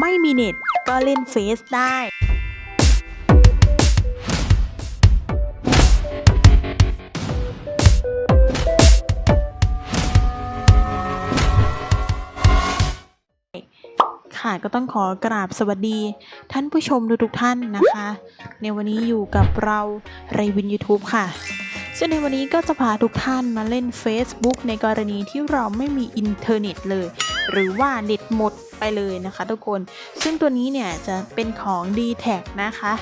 ไม่มีเน็ตก็เล่นเฟซได้ค่ะก็ต้องขอกราบสวัสดี ท่านผู้ชมทุกๆท่านนะคะ ในวันนี้อยู่กับเราไรวิน YouTube ค่ะ ซึ่งในวันนี้ก็จะพาทุกท่านมาเล่น Facebook ในกรณีที่เราไม่มีอินเทอร์เน็ตเลย หรือว่าเน็ตหมดไปเลยนะคะทุกคน ซึ่งตัวนี้เนี่ยจะเป็นของ d t แทนะคะ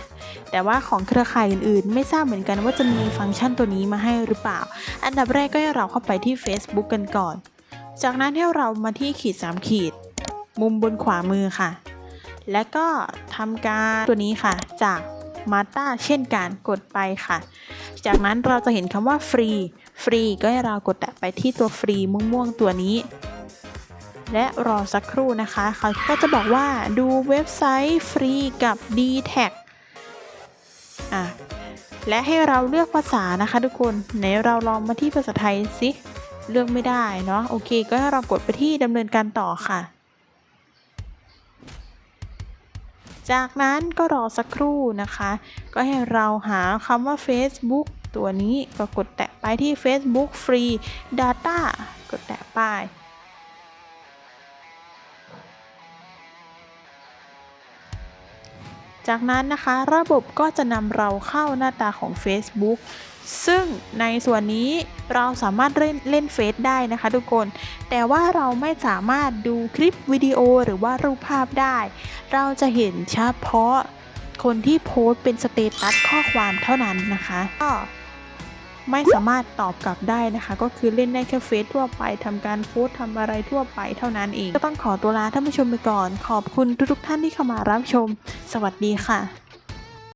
แต่ว่าของเครือข่ายอื่นๆ ไม่ทราบเหมือนกันว่าจะมีฟังก์ชันตัวนี้มาให้หรือเปล่า อันดับแรกก็ให้เราเข้าไปที่ Facebook กันก่อน จากนั้นให้เรามาที่ขีด 3 ขีด มุมบนขวามือค่ะ และก็ทำการตัวนี้ค่ะจาก มาตาเช่นกันกดไปค่ะ จากนั้นเราจะเห็นคำว่าฟรีฟรีก็ให้เรากดแตะไปที่ตัวฟรีม่วงๆตัวนี้ และรอสักครู่นะคะ เขาก็จะบอกว่าดูเว็บไซต์ฟรีกับ d t แทอะและให้เราเลือกภาษานะคะทุกคนไหนเราลองมาที่ภาษาไทยสิเลือกไม่ได้เนาะโอเค ก็ให้เรากดไปที่ดำเนินการต่อค่ะ จากนั้นก็รอสักครู่นะคะ ก็ให้เราหาคำว่า Facebook ตัวนี้ก็กดแตะไปที่ Facebook Free Data กดแตะไปจากนั้นนะคะ ระบบก็จะนำเราเข้าหน้าตาของ Facebook ซึ่งในส่วนนี้เราสามารถเล่นเล่นเฟซได้นะคะทุกคน แต่ว่าเราไม่สามารถดูคลิปวิดีโอหรือว่ารูปภาพได้ เราจะเห็นเฉพาะคนที่โพสต์เป็นสเตตัสข้อความเท่านั้นนะคะก็ไม่สามารถตอบกลับได้นะคะ ก็คือเล่นได้แค่เฟซทั่วไปทำการโพสต์ทำอะไรทั่วไปเท่านั้นเอง ก็ต้องขอตัวลาท่านผู้ชมไปก่อน ขอบคุณทุกๆท่านที่เข้ามารับชม สวัสดีค่ะ